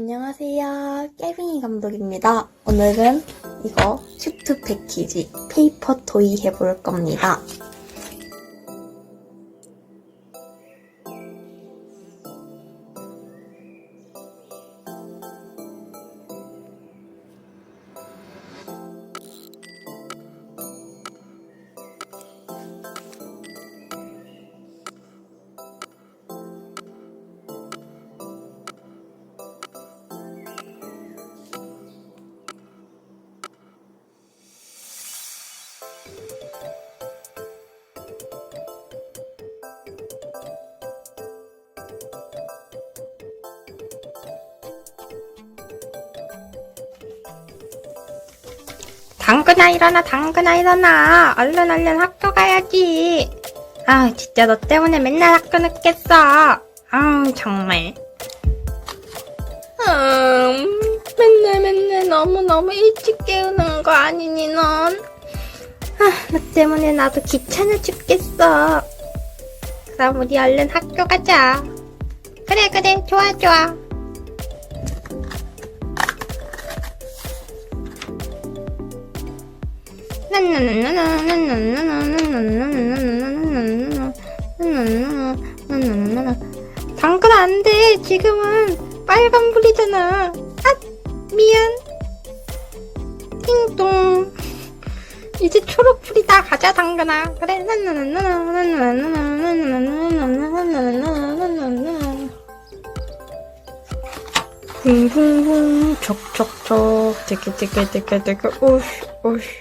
안녕하세요. 깨빙이 감독입니다. 오늘은 이거 슈트 패키지 페이퍼 토이 해볼 겁니다. 당근아 일어나 당근아 일어나. 얼른 얼른 학교 가야지. 아 진짜 너 때문에 맨날 학교 늦겠어. 아 정말. 음 맨날 맨날 너무너무 일찍 깨우는 거 아니니 넌? 아, 너 때문에 나도 귀찮아 죽겠어. 그럼 우리 얼른 학교 가자. 그래 그래. 좋아 좋아 당근 안 돼. 지금은 빨간불이잖아. 아, 미안. 띵동. 이제 초록불이다. 가자, 당근아. 그래. 붕붕붕 촉촉촉 티키티키티키티키 오쉬 오쉬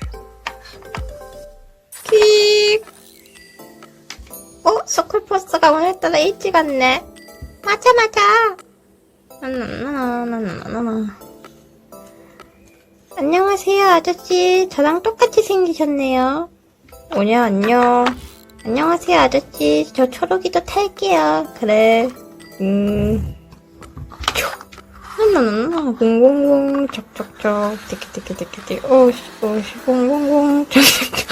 버스가 오늘따라 일찍 왔네. 맞아, 맞아. 안녕하세요, 아저씨. 저랑 똑같이 생기셨네요. 오냐, 안녕. 안녕하세요, 아저씨. 저 초록이도 탈게요. 그래. 음. 나나나나 공공공 척척척 티키티키티키티 오시 오시 공공공 척척척